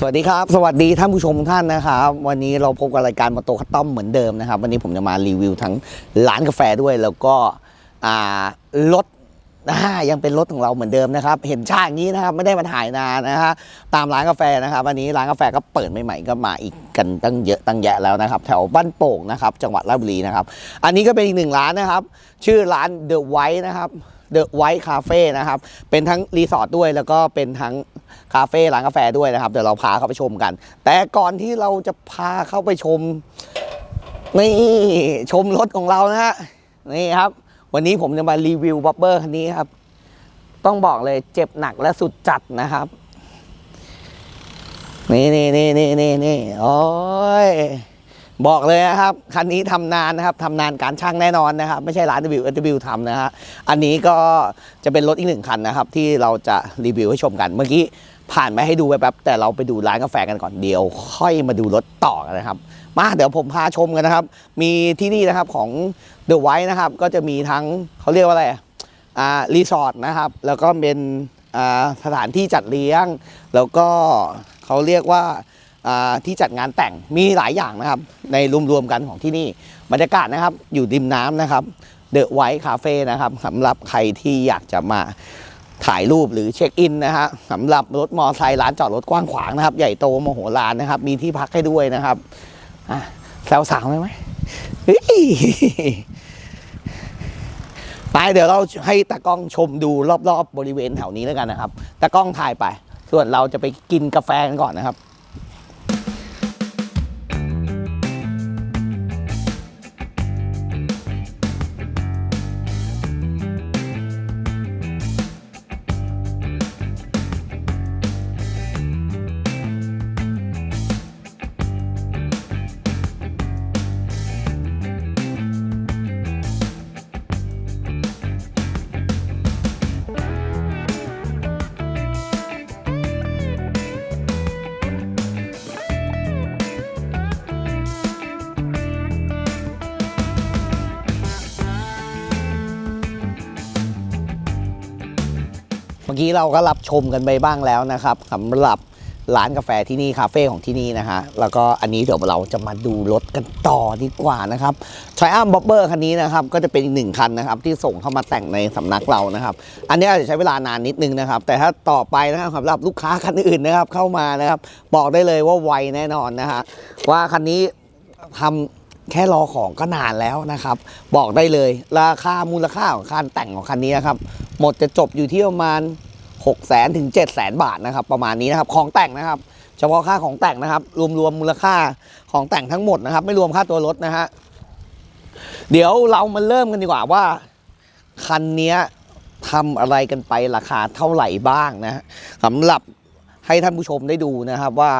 สวัสดีครับ สวัสดีท่านผู้ชมท่านนะครับวันนี้เราพบกับรายการมาโตคัตต้อมเหมือนเดิมนะครับ วันนี้ผมจะมารีวิวทั้งร้านกาแฟด้วย แล้วก็รถนะฮะยังเป็นรถของเราเหมือนเดิมนะครับ เห็นชาอย่างนี้นะครับไม่ได้มาถ่ายนานนะฮะตามร้านกาแฟนะครับ วันนี้ร้านกาแฟก็เปิดใหม่ๆก็มาอีกกันตั้งเยอะตั้งแยะแล้วนะครับ แถวบ้านโป่งนะครับ จังหวัดราชบุรีนะครับ อันนี้ก็เป็นอีกหนึ่งร้านนะครับ ชื่อร้าน The White นะครับ The White Cafe นะครับ เป็นทั้งรีสอร์ทด้วยแล้วก็เป็นทั้ง คาเฟ่ร้านกาแฟด้วยนะครับ เดี๋ยวเราพาเข้าไปชมกัน แต่ก่อนที่เราจะพาเข้าไปชม นี่ชมรถของเรานะฮะนี่ครับ วันนี้ผมจะมารีวิวบับเบอร์คันนี้ครับ ต้องบอกเลยเจ็บหนักและสุดจัดนะครับนี่นี่นี่นี่นี่นี่โอ้ย บอกเลยนะครับ คันนี้ทำนานนะครับทำนานการช่างแน่นอนนะครับ ไม่ใช่ร้าน W W ทำนะฮะอันนี้ก็จะเป็นรถอีกหนึ่งคันนะครับ ที่เราจะรีวิวให้ชมกันเมื่อกี้ผ่านมาให้ดูแป๊บแต่เราไปดูร้านกาแฟกันก่อนเดียว ค่อยมาดูรถต่อกันนะครับ มาเดี๋ยวผมพาชมกันนะครับ มีที่นี่นะครับของ The White นะครับ ก็จะมีทั้งเขาเรียกว่าอะไรอะอ่ารีสอร์ทนะครับ แล้วก็เป็นสถานที่จัดเลี้ยง แล้วก็เขาเรียกว่า ที่จัดงานแต่งมีหลายอย่างนะครับ ในรวมๆกันของที่นี่บรรยากาศนะครับ อยู่ริมน้ำนะครับเดอะไวท์คาเฟ่นะครับสำหรับใครที่อยากจะมาถ่ายรูปหรือเช็คอินนะฮะสำหรับรถมอเตอร์ไซค์ร้านจอดรถกว้างขวางนะครับ ใหญ่โตมโหฬารนะครับ มีที่พักให้ด้วยนะครับแซวสาวไหมไหมไปเดี๋ยวเราให้ตากล้องชมดูรอบๆบริเวณแถวนี้แล้วกันนะครับตากล้องถ่ายไป ส่วนเราจะไปกินกาแฟกันก่อนนะครับ อกี้เราก็รับชมกันไปบ้างแล้วนะครับสำหรับร้านกาแฟที่นี่คาเฟ่ของที่นี่นะฮะแล้วก็อันนี้เดี๋ยวเราจะมาดูรถกันต่อดีกว่านะครับ t r i u m p Bobber คันนี้นะครับก็จะเป็นอีกหนึ่งคันนะครับที่ส่งเข้ามาแต่งในสำนักเรานะครับ อันนี้อาจจะใช้เวลานานนิดนึงนะครับ แต่ถ้าต่อไปนะครับสำหรับลูกค้าคันอื่นนะครับเข้ามานะครับ บอกได้เลยว่าไวแน่นอนนะฮะว่าคันนี้ทำแค่รอของก็นานแล้วนะครับ บอกได้เลย ราคามูลค่าของการแต่งของคันนี้นะครับหมดจะจบอยู่ที่ประมาณ 6 0แสนถึง 7 0แสนบาทนะครับ ประมาณนี้นะครับ ของแต่งนะครับ เฉพาะค่าของแต่งนะครับ รวมๆมูลค่าของแต่งทั้งหมดนะครับ ไม่รวมค่าตัวรถนะฮะ เดี๋ยวเรามาเริ่มกันดีกว่าว่า คันนี้ทำอะไรกันไปราคาเท่าไหร่บ้างนะฮะสำหรับให้ท่านผู้ชมได้ดูนะครับ ว่า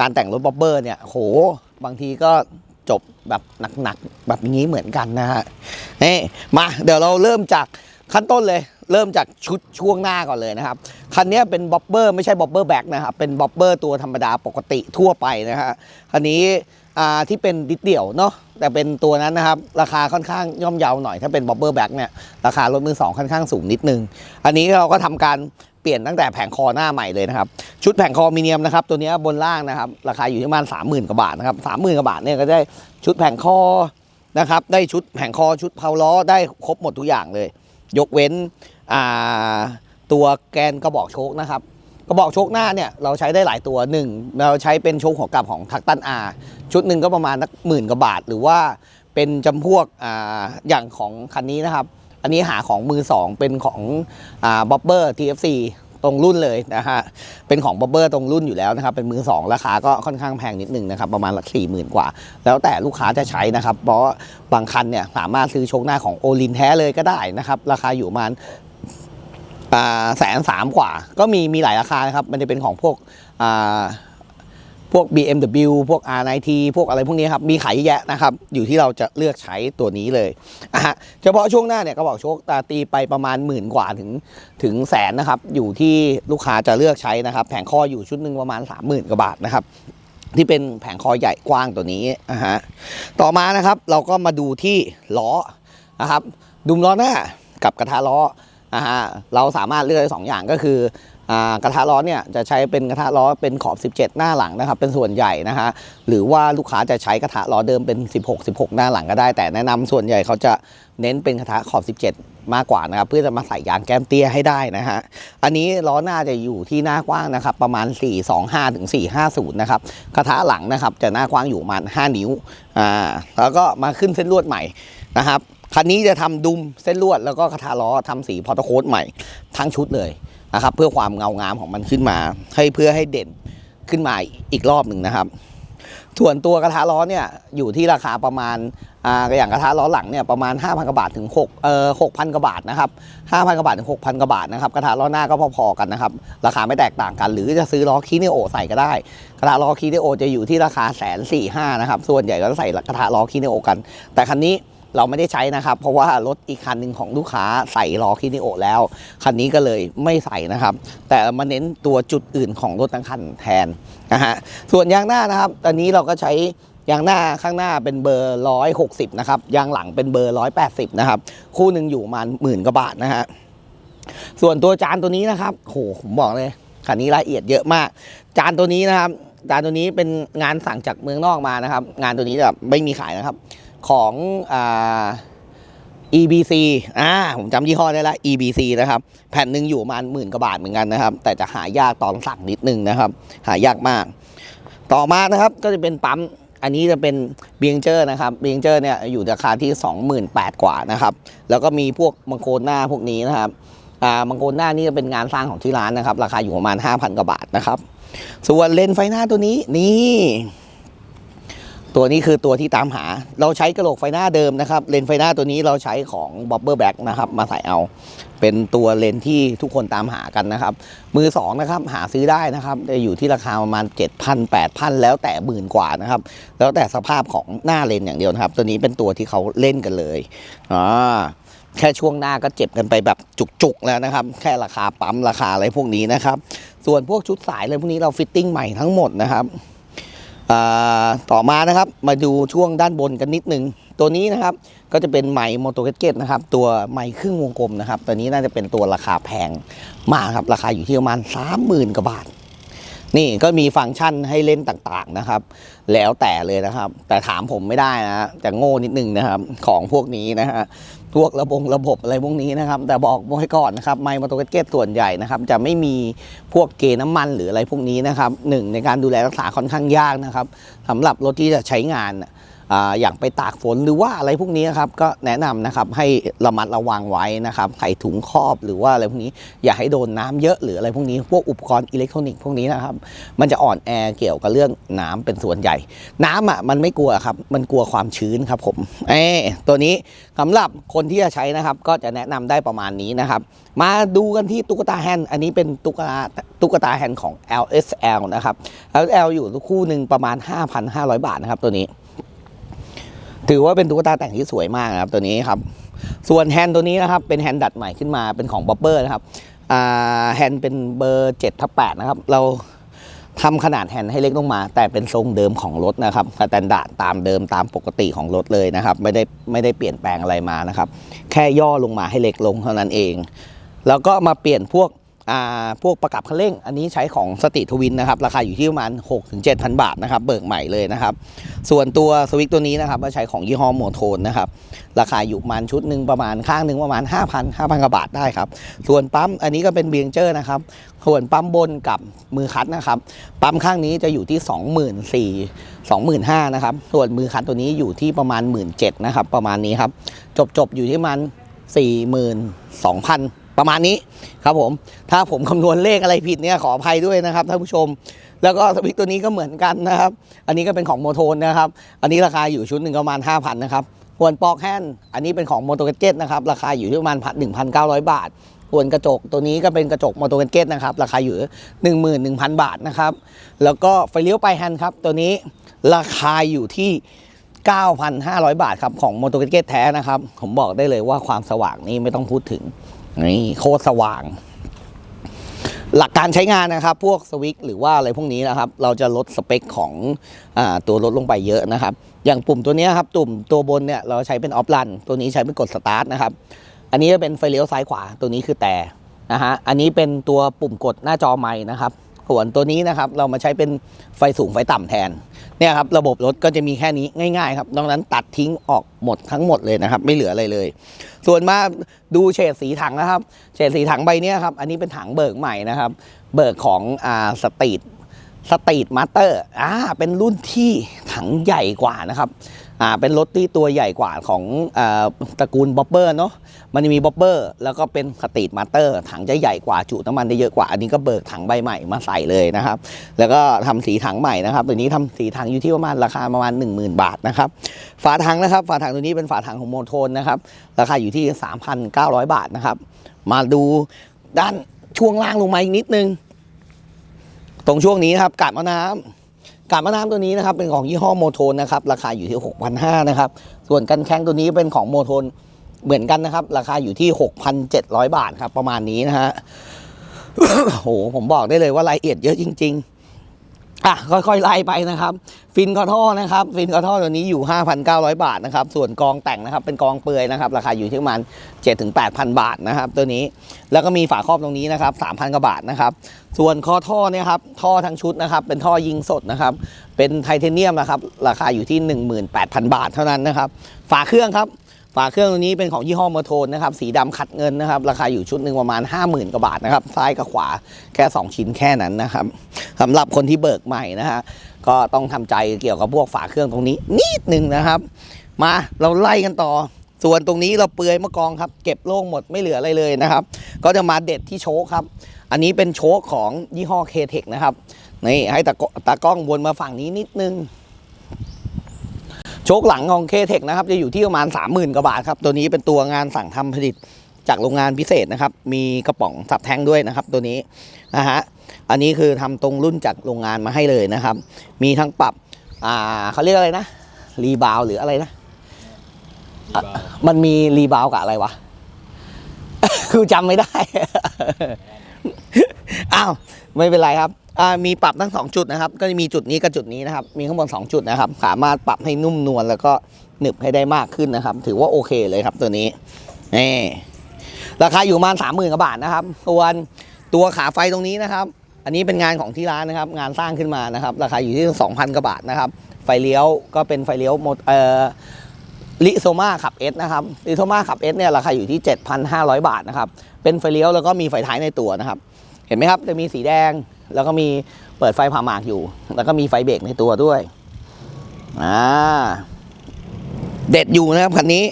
การแต่งรถบ๊อบเบอร์เนี่ยโหบางทีก็จบแบบหนักๆแบบนี้เหมือนกันนะฮะนี่มาเดี๋ยวเราเริ่มจากขั้นต้นเลย เริ่มจากชุดช่วงหน้าก่อนเลยนะครับ คันนี้เป็นบ๊อบเบอร์ไม่ใช่บ๊อบเบอร์แบ็กนะครับ เป็นบ๊อบเบอร์ตัวธรรมดาปกติทั่วไปนะฮะ คันนี้ที่เป็นดิสเดี่ยวเนาะ แต่เป็นตัวนั้นนะครับ ราคาค่อนข้างย่อมเยาหน่อย ถ้าเป็นบ๊อบเบอร์แบ็กเนี่ย ราคารถมือสองค่อนข้างสูงนิดนึง อันนี้เราก็ทำการเปลี่ยนตั้งแต่แผงคอหน้าใหม่เลยนะครับ ชุดแผงคอมิเนียมนะครับ ตัวนี้บนล่างนะครับ ราคาอยู่ที่ประมาณสามหมื่นกว่าบาทนะครับสามหมื่นกว่าบาทเนี่ยก็ได้ชุดแผงคอนะครับ ได้ชุดแผงคอชุดเพาล้อได้ครบหมดทุกอย่างเลย ยกเว้น ตัวแกนกระบอกโชคนะครับกระบอกโชคหน้าเนี่ยเราใช้ได้หลายตัวหนึ่งเราใช้เป็นโชคหัวกลับของทักตันอาชุดหนึ่งก็ประมาณนักหมื่นกว่าบาท หรือว่าเป็นจำพวกอาอย่างของคันนี้นะครับ อันนี้หาของมือสองเป็นของบ๊อบเบอร์ TFC ตรงรุ่นเลยนะฮะเป็นของบ๊อบเบอร์ตรงรุ่นอยู่แล้วนะครับ เป็นมือสองราคาก็ค่อนข้างแพงนิดนึงนะครับ ประมาณหลักสี่หมื่นกว่า แล้วแต่ลูกค้าจะใช้นะครับ เพราะบางคันเนี่ยสามารถซื้อโชคหน้าของโอลินแท้เลยก็ได้นะครับ ราคาอยู่ประมาณ แสนสามกว่า ก็มีมีหลายราคานะครับ มันจะเป็นของพวกอ่าพวก BMW พวก R90 พวกอะไรพวกนี้ครับ มีขายเยอะแยะนะครับ อยู่ที่เราจะเลือกใช้ตัวนี้เลยอะฮะเฉพาะช่วงหน้าเนี่ยก็บอกโชคตาตีไปประมาณหมื่นกว่าถึงถึงแสนนะครับ อยู่ที่ลูกค้าจะเลือกใช้นะครับ แผงคออยู่ชุดหนึ่งประมาณ 30,000กว่าบาทนะครับ ที่เป็นแผงคอใหญ่กว้างตัวนี้อะฮะต่อมานะครับเราก็มาดูที่ล้อนะครับดุมล้อหน้ากับกระทะล้อ อ่าฮะเราสามารถเลือกได้สองอย่างก็คืออ่ากระทะล้อเนี่ยจะใช้เป็นกระทะล้อเป็นขอบ 17 หน้าหลังนะครับ เป็นส่วนใหญ่นะฮะหรือว่าลูกค้าจะใช้กระทะล้อเดิมเป็น 16 16 หน้าหลังก็ได้ แต่แนะนำส่วนใหญ่เขาจะเน้นเป็นกระทะขอบ 17 มากกว่านะครับ เพื่อจะมาใส่ยางแก้มเตี้ยให้ได้นะฮะอันนี้ล้อหน้าจะอยู่ที่หน้ากว้างนะครับ ประมาณ 425ถึง450 นะครับกระทะหลังนะครับจะหน้ากว้างอยู่ประมาณ 5 นิ้วอ่าแล้วก็มาขึ้นเส้นลวดใหม่นะครับ คันนี้จะทำดุมเส้นลวดแล้วก็กระทะล้อทำสีพอตโค้ดใหม่ทั้งชุดเลยนะครับ เพื่อความเงางามของมันขึ้นมา ให้เพื่อให้เด่นขึ้นมาอีกรอบหนึ่งนะครับส่วนตัวกระทะล้อเนี่ยอยู่ที่ราคาประมาณอ่าอย่างกระทะล้อหลังเนี่ยประมาณ 5,000กว่าบาทถึง6เอ่อ6,000กว่าบาทนะครับ5,000กว่าบาทถึง6,000กว่าบาทนะครับกระทะล้อหน้าก็พอๆกันนะครับราคาไม่แตกต่างกัน หรือจะซื้อล้อคีเนโอใส่ก็ได้ กระทะล้อคีเนโอจะอยู่ที่ราคาแสนสี่ห้านะครับส่วนใหญ่ก็จะใส่กระทะล้อคีเนโอกัน แต่คันนี้ เราไม่ได้ใช้นะครับ เพราะว่ารถอีกคันหนึ่งของลูกค้าใส่ล้อคีเนโอแล้ว คันนี้ก็เลยไม่ใส่นะครับ แต่มาเน้นตัวจุดอื่นของรถทั้งคันแทนนะฮะส่วนยางหน้านะครับ ตอนนี้เราก็ใช้ยางหน้าข้างหน้าเป็นเบอร์ร้อยหกสิบนะครับ ยางหลังเป็นเบอร์ร้อยแปดสิบนะครับ คู่หนึ่งอยู่ประมาณหมื่นกว่าบาทนะฮะ ส่วนตัวจานตัวนี้นะครับโหผมบอกเลยคันนี้ละเอียดเยอะมาก จานตัวนี้นะครับ จานตัวนี้เป็นงานสั่งจากเมืองนอกมานะครับ งานตัวนี้แบบไม่มีขายนะครับ ของอ่า EBC อ่าผมจำยี่ห้อได้ละ EBC นะครับ แผ่นหนึ่งอยู่ประมาณหมื่นกว่าบาทเหมือนกันนะครับ แต่จะหายากตอนสั่งนิดนึงนะครับ หายากมาก ต่อมานะครับก็จะเป็นปั๊ม อันนี้จะเป็นเบียงเจอร์นะครับเบียงเจอร์เนี่ยอยู่ราคาที่ 28,000กว่านะครับ แล้วก็มีพวกมังโคนหน้าพวกนี้นะครับ อ่ามังโคนหน้านี่จะเป็นงานสร้างของที่ร้านนะครับ ราคาอยู่ประมาณ 5,000กว่าบาทนะครับ ส่วนเลนส์ไฟหน้าตัวนี้นี่ ตัวนี้คือตัวที่ตามหา เราใช้กระโหลกไฟหน้าเดิมนะครับ เลนส์ไฟหน้าตัวนี้เราใช้ของบ o บเบอร์แบ็กนะครับ มาใส่เอา เป็นตัวเลนส์ที่ทุกคนตามหากันนะครับ มือสองนะครับ หาซื้อได้นะครับจะอยู่ที่ราคาประมาณ 7,000 8,000 แล้วแต่หมื่นกว่านะครับ แล้วแต่สภาพของหน้าเลนส์อย่างเดียวนะครับ ตัวนี้เป็นตัวที่เขาเล่นกันเลยอ่าแค่ช่วงหน้าก็เจ็บกันไปแบบจุกๆแล้วนะครับ แค่ราคาปั๊มราคาอะไรพวกนี้นะครับ ส่วนพวกชุดสายอะไรพวกนี้เราฟิตติ้งใหม่ทั้งหมดนะครับ ต่อมานะครับมาดูช่วงด้านบนกันนิดนึง ตัวนี้นะครับก็จะเป็นไมค์โมโตเกตเกตนะครับตัวไมค์ครึ่งวงกลมนะครับตัวนี้น่าจะเป็นตัวราคาแพงมากครับราคาอยู่ที่ประมาณสามหมื่นกว่าบาท นี่ก็มีฟังก์ชันให้เล่นต่างๆนะครับ แล้วแต่เลยนะครับ แต่ถามผมไม่ได้นะจะโง่นิดนึงนะครับ ของพวกนี้นะฮะพวกระบบระบบอะไรพวกนี้นะครับ แต่บอกไว้ก่อนนะครับไมค์โมโตเกตส่วนใหญ่นะครับ จะไม่มีพวกเกน้ำมันหรืออะไรพวกนี้นะครับหนึ่งในการดูแลรักษาค่อนข้างยากนะครับสำหรับรถที่จะใช้งานนะ อย่างไปตากฝนหรือว่าอะไรพวกนี้ครับก็แนะนำนะครับให้ระมัดระวังไว้นะครับใส่ถุงครอบหรือว่าอะไรพวกนี้อย่าให้โดนน้ำเยอะหรืออะไรพวกนี้พวกอุปกรณ์อิเล็กทรอนิกส์พวกนี้นะครับมันจะอ่อนแอเกี่ยวกับเรื่องน้ำเป็นส่วนใหญ่ น้ำอะมันไม่กลัวครับมันกลัวความชื้นครับผมเอตัวนี้สำหรับคนที่จะใช้นะครับก็จะแนะนำได้ประมาณนี้นะครับ มาดูกันที่ตุ๊กตาแฮนด์อันนี้เป็นตุ๊กตาตุ๊กตาแฮนด์ของ LSL นะครับ LSL อยู่คู่หนึ่งประมาณ 5,500 บาทนะครับตัวนี้ ถือว่าเป็นตุ๊กตาแต่งที่สวยมากนะครับตัวนี้ครับ ส่วนแฮนด์ตัวนี้นะครับเป็นแฮนด์ดัดใหม่ขึ้นมาเป็นของบ๊อบเบอร์นะครับแฮนด์เป็นเบอร์7ทับ8นะครับ เราทำขนาดแฮนด์ให้เล็กลงมา แต่เป็นทรงเดิมของรถนะครับสแตนดาร์ดตามเดิมตามปกติของรถเลยนะครับ ไม่ได้ไม่ได้เปลี่ยนแปลงอะไรมานะครับ แค่ย่อลงมาให้เล็กลงเท่านั้นเอง แล้วก็มาเปลี่ยนพวก พวกประกับคันเร่ง อันนี้ใช้ของสติทวินนะครับ ราคาอยู่ที่ประมาณ 6-7,000 บาทนะครับ เบิกใหม่เลยนะครับ ส่วนตัวสวิกตัวนี้นะครับก็ใช้ของยี่ห้อโมโทนนะครับ ราคาอยู่ประมาณชุดหนึ่งประมาณข้างหนึ่งประมาณ 5,000 5,000กว่าบาทได้ครับ ส่วนปั๊มอันนี้ก็เป็นเบียงเจอร์นะครับ ส่วนปั๊มบนกับมือคัดนะครับ ปั๊มข้างนี้จะอยู่ที่ 24,000 25,000นะครับ ส่วนมือคัดตัวนี้อยู่ที่ประมาณ 17,000นะครับ ประมาณนี้ครับ จบจบอยู่ที่ประมาณ42,000 ประมาณนี้ครับผม ถ้าผมคำนวณเลขอะไรผิดเนี่ยขออภัยด้วยนะครับท่านผู้ชม แล้วก็สวิกตัวนี้ก็เหมือนกันนะครับ อันนี้ก็เป็นของโมโทนนะครับ อันนี้ราคาอยู่ชุดหนึ่งประมาณ 5,000 นะครับส่วนปอกแฮนอันนี้เป็นของโมโตเกเก็ตนะครับ ราคาอยู่ที่ประมาณ1,900บาทส่วนกระจกตัวนี้ก็เป็นกระจกโมโตเกเก็ตนะครับ ราคาอยู่ 11,000 บาทนะครับ แล้วก็ไฟเลี้ยวไปลายแฮนด์ครับ ตัวนี้ราคาอยู่ที่ 9,500 บาทครับ ของโมโตเกเก็ตแท้นะครับ ผมบอกได้เลยว่าความสว่างนี่ไม่ต้องพูดถึง นี่โคตรสว่าง หลักการใช้งานนะครับ พวกสวิตช์หรือว่าอะไรพวกนี้นะครับ เราจะลดสเปคของอตัวรถลงไปเยอะนะครับ อย่างปุ่มตัวนี้ครับตุ่มตัวบนเนี่ยเราใช้เป็นออฟลันตัวนี้ใช้เป็นกดสตาร์ทนะครับ อันนี้จะเป็นไฟเลี้ยวซ้ายขวาตัวนี้คือแต่นะฮะอันนี้เป็นตัวปุ่มกดหน้าจอไม้นะครับส่วนตัวนี้นะครับเรามาใช้เป็นไฟสูงไฟต่ำแทน เนี่ยครับระบบรถก็จะมีแค่นี้ง่ายๆครับนอกนั้นตัดทิ้งออกหมดทั้งหมดเลยนะครับ ไม่เหลืออะไรเลย ส่วนมาดูเฉดสีถังนะครับ เฉดสีถังใบนี้ครับ อันนี้เป็นถังเบิกใหม่นะครับ เบิกของอ่าสตรีท สตรีทมาสเตอร์อ่าเป็นรุ่นที่ถังใหญ่กว่านะครับอ่าเป็นรถที่ตัวใหญ่กว่าของอตระกูลบ๊อบเบอร์เนาะมันจะมีบ๊อบเบอร์แล้วก็เป็นสตรีทมาสเตอร์ ถังจะใหญ่กว่าจุน้ำมันได้เยอะกว่า อันนี้ก็เบิกถังใบใหม่มาใส่เลยนะครับ แล้วก็ทำสีถังใหม่นะครับตัวนี้ทำสีถังอยู่ที่ประมาณราคาประมาณ 10,000 บาทนะครับฝาถังนะครับฝาถังตัวนี้เป็นฝาถังของโมโทนนะครับราคาอยู่ที่ 3,900 บาทนะครับมาดูด้านช่วงล่างลงมาอีกนิดนึง ตรงช่วงนี้นะครับกาดมะน้ำกาดมะน้ำตัวนี้นะครับเป็นของยี่ห้อโมโทนนะครับราคาอยู่ที่6,500นะครับส่วนกันแข้งตัวนี้เป็นของโมโทนเหมือนกันนะครับ ราคาอยู่ที่ 6,700 บาทครับประมาณนี้นะฮะโอ้โหผมบอกได้เลยว่ารายละเอียดเยอะจริง ๆ อะค่อยๆไล่ไปนะครับ ฟินคอท่อนะครับ ฟินคอท่อตัวนี้อยู่ 5,900 บาทนะครับ ส่วนกองแต่งนะครับ เป็นกองเปลือยนะครับ ราคาอยู่ที่ประมาณ7-8,000 บาทนะครับ ตัวนี้แล้วก็มีฝาครอบตรงนี้นะครับ 3,000 กว่าบาทนะครับ ส่วนคอท่อเนี่ยครับท่อทั้งชุดนะครับ เป็นท่อยิงสดนะครับ เป็นไทเทเนียมนะครับ ราคาอยู่ที่ 18,000 บาทเท่านั้นนะครับ ฝาเครื่องครับ ฝาเครื่องตัวนี้เป็นของยี่ห้อมอโทนนะครับ สีดำขัดเงินนะครับ ราคาอยู่ชุดหนึ่งประมาณ 50,000 กว่าบาทนะครับ ซ้ายกับขวาแค่ 2 ชิ้นแค่นั้นนะครับสำหรับคนที่เบิกใหม่นะฮะ ก็ต้องทำใจเกี่ยวกับพวกฝาเครื่องตรงนี้นิดหนึ่งนะครับ มาเราไล่กันต่อ ส่วนตรงนี้เราเปลือยมะกองครับ เก็บโล่งหมดไม่เหลืออะไรเลยนะครับ ก็จะมาเด็ดที่โชคครับ อันนี้เป็นโชคของยี่ห้อเคเทคนะครับ นี่ให้ตากล้องตากล้องวนมาฝั่งนี้นิดนึง โชคหลังของเคเทคนะครับจะอยู่ที่ประมาณ 30,000กว่าบาทครับตัวนี้เป็นตัวงานสั่งทำผลิตจากโรงงานพิเศษนะครับ มีกระป๋องสับแทงด้วยนะครับ ตัวนี้นะฮะอันนี้คือทำตรงรุ่นจากโรงงานมาให้เลยนะครับ มีทั้งปรับอ่าเขาเรียกอะไรนะรีบาวหรืออะไรนะมันมีรีบาวกับอะไรวะคือจำไม่ได้ อ้าว ไม่เป็นไรครับ มีปรับทั้งสองจุดนะครับ ก็จะมีจุดนี้กับจุดนี้นะครับ มีข้างบนสองจุดนะครับ สามารถปรับให้นุ่มนวลแล้วก็หนึบให้ได้มากขึ้นนะครับ ถือว่าโอเคเลยครับตัวนี้นี่ราคาอยู่ประมาณสามหมื่นกว่าบาทนะครับ ส่วนตัวขาไฟตรงนี้นะครับ อันนี้เป็นงานของที่ร้านนะครับ งานสร้างขึ้นมานะครับ ราคาอยู่ที่2,000กว่าบาทนะครับ ไฟเลี้ยวก็เป็นไฟเลี้ยวโมเอ่อลิโซมาขับเอสนะครับลิโซมาขับเอสเนี่ยราคาอยู่ที่ 7,500 บาทนะครับ เป็นไฟเลี้ยวแล้วก็มีไฟท้ายในตัวนะครับ เห็นไหมครับ จะมีสีแดง แล้วก็มีเปิดไฟผ่าหมากอยู่ แล้วก็มีไฟเบรกในตัวด้วยอ่าเด็ดอยู่นะครับคันนี้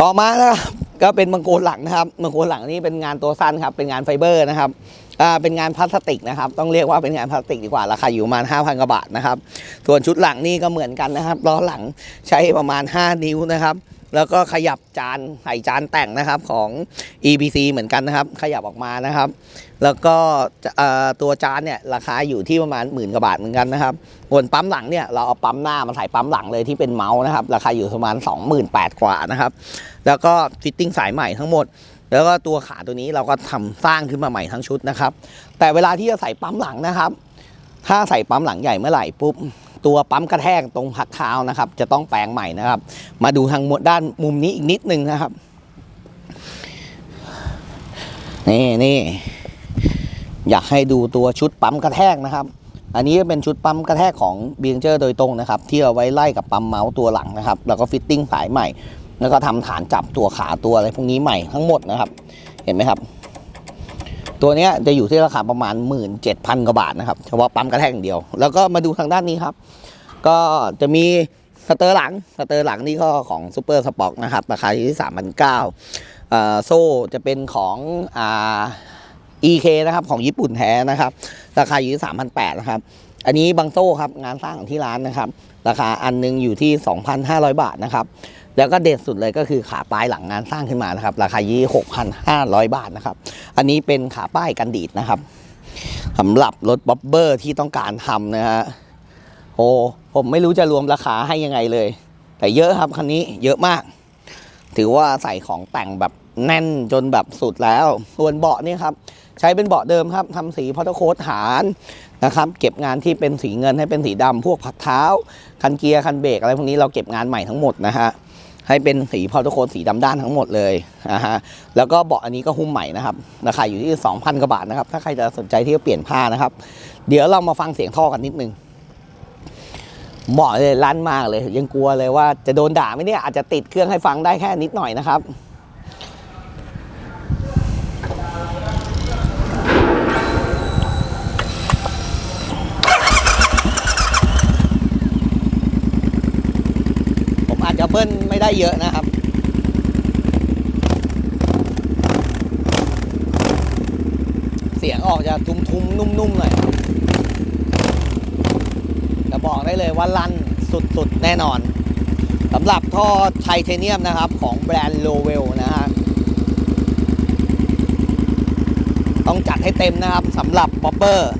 ต่อมานะครับก็เป็นมังโกรหลังนะครับมังโกรหลังนี่เป็นงานตัวสั้นครับ เป็นงานไฟเบอร์นะครับอ่าเป็นงานพลาสติกนะครับ ต้องเรียกว่าเป็นงานพลาสติกดีกว่าราคาอยู่ประมาณ5,000กว่าบาทนะครับ ส่วนชุดหลังนี่ก็เหมือนกันนะครับล้อหลังใช้ประมาณ 5 นิ้วนะครับ แล้วก็ขยับจานใส่จานแต่งนะครับของ EBC เหมือนกันนะครับ ขยับออกมานะครับ แล้วก็ตัวจานเนี่ยราคาอยู่ที่ประมาณหมื่นกว่าบาทเหมือนกันนะครับส่วนปั๊มหลังเนี่ยเราเอาปั๊มหน้ามาใส่ปั๊มหลังเลยที่เป็นเมาส์นะครับ ราคาอยู่ประมาณ 28,000กว่านะครับ แล้วก็ฟิตติ้งสายใหม่ทั้งหมดแล้วก็ตัวขาตัวนี้เราก็ทำสร้างขึ้นมาใหม่ทั้งชุดนะครับ แต่เวลาที่จะใส่ปั๊มหลังนะครับ ถ้าใส่ปั๊มหลังใหญ่เมื่อไหร่ปุ๊บ ตัวปั๊มกระแทกตรงพักเท้านะครับ จะต้องแปลงใหม่นะครับ มาดูทางด้านมุมนี้อีกนิดนึงนะครับ นี่นี่อยากให้ดูตัวชุดปั๊มกระแทกนะครับ อันนี้เป็นชุดปั๊มกระแทกของเบียงเจอร์โดยตรงนะครับ ที่เอาไว้ไล่กับปั๊มเมาส์ตัวหลังนะครับ แล้วก็ฟิตติ้งสายใหม่ แล้วก็ทำฐานจับตัวขาตัวอะไรพวกนี้ใหม่ทั้งหมดนะครับ เห็นไหมครับ ตัวนี้จะอยู่ที่ราคาประมาณ 17,000 กว่าบาทนะครับ เฉพาะปั๊มกระแทกอย่างเดียว แล้วก็มาดูทางด้านนี้ครับ ก็จะมีสเตอร์หลัง สเตอร์หลังนี่ก็ของซูเปอร์สปอร์นะครับ ราคาอยู่ที่ 3,900อ่าโซ่จะเป็นของอ่า EK นะครับ ของญี่ปุ่นแท้นะครับ ราคาอยู่ที่ 3,800นะครับ อันนี้บางโซ่ครับ งานสร้างของที่ร้านนะครับ ราคาอันหนึงอยู่ที่ 2,500 บาทนะครับ แล้วก็เด็ดสุดเลยก็คือขาป้ายหลังงานสร้างขึ้นมานะครับ ราคายี่6,500 บาทนะครับ อันนี้เป็นขาป้ายกันดีดนะครับสำหรับรถบ๊อบเบอร์ที่ต้องการทำนะฮะโอ้ผมไม่รู้จะรวมราคาให้ยังไงเลย แต่เยอะครับคันนี้เยอะมาก ถือว่าใส่ของแต่งแบบแน่นจนแบบสุดแล้ว ส่วนเบาะนี่ครับใช้เป็นเบาะเดิมครับทำสีพอตโคตฐานนะครับ เก็บงานที่เป็นสีเงินให้เป็นสีดำพวกผักเท้า คันเกียร์คันเบรกอะไรพวกนี้เราเก็บงานใหม่ทั้งหมดนะฮะ ให้เป็นสีพอทุกคนสีดำด้านทั้งหมดเลยนะฮะแล้วก็เบาะอันนี้ก็หุ้มใหม่นะครับราคาอยู่ที่ 2,000กว่าบาทนะครับ ถ้าใครจะสนใจที่จะเปลี่ยนผ้านะครับ เดี๋ยวเรามาฟังเสียงท่อกันนิดนึงเหมาะเลยลั่นมากเลย ยังกลัวเลยว่าจะโดนด่าไหมเนี่ยอาจจะติดเครื่องให้ฟังได้แค่นิดหน่อยนะครับ ผมอา จะเบิ้ลไม่ได้เยอะนะครับ เสียงออกจะทุ้มๆ นุ่มๆหน่อยแต่บอกได้เลยว่าลั่นสุดๆ แน่นอนสำหรับท่อไทเทเนียมนะครับของแบรนด์โลเวลนะฮะต้องจัดให้เต็มนะครับสำหรับป๊อปเปอร์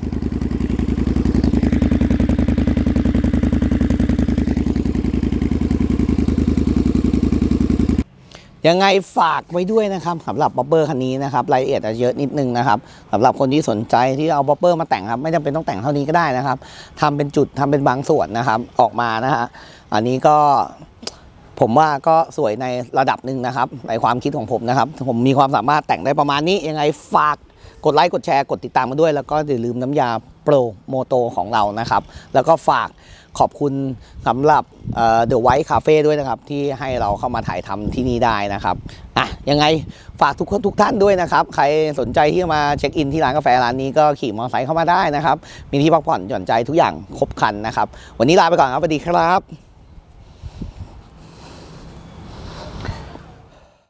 ยังไงฝากไว้ด้วยนะครับสำหรับบ๊อบเบอร์คันนี้นะครับรายละเอียดอาจจะเยอะนิดนึงนะครับสำหรับคนที่สนใจที่เอาบ๊อบเบอร์มาแต่งครับไม่จำเป็นต้องแต่งเท่านี้ก็ได้นะครับทำเป็นจุดทำเป็นบางส่วนนะครับออกมานะฮะอันนี้ก็ผมว่าก็สวยในระดับหนึ่งนะครับ ในความคิดของผมนะครับ ผมมีความสามารถแต่งได้ประมาณนี้ ยังไงฝากกดไลค์กดแชร์กดติดตามมาด้วย แล้วก็อย่าลืมน้ำยาโปรโมโตของเรานะครับ แล้วก็ฝาก ขอบคุณสำหรับเดอะไวท์คาเฟ่ด้วยนะครับ ที่ให้เราเข้ามาถ่ายทำที่นี่ได้นะครับอะยังไงฝากทุกคนทุกท่านด้วยนะครับ ใครสนใจที่จะมาเช็คอินที่ร้านกาแฟร้านนี้ก็ขี่มอเตอร์ไซค์เข้ามาได้นะครับ มีที่พักผ่อนหย่อนใจทุกอย่างครบครันนะครับ วันนี้ลาไปก่อนครับสวัสดีครับ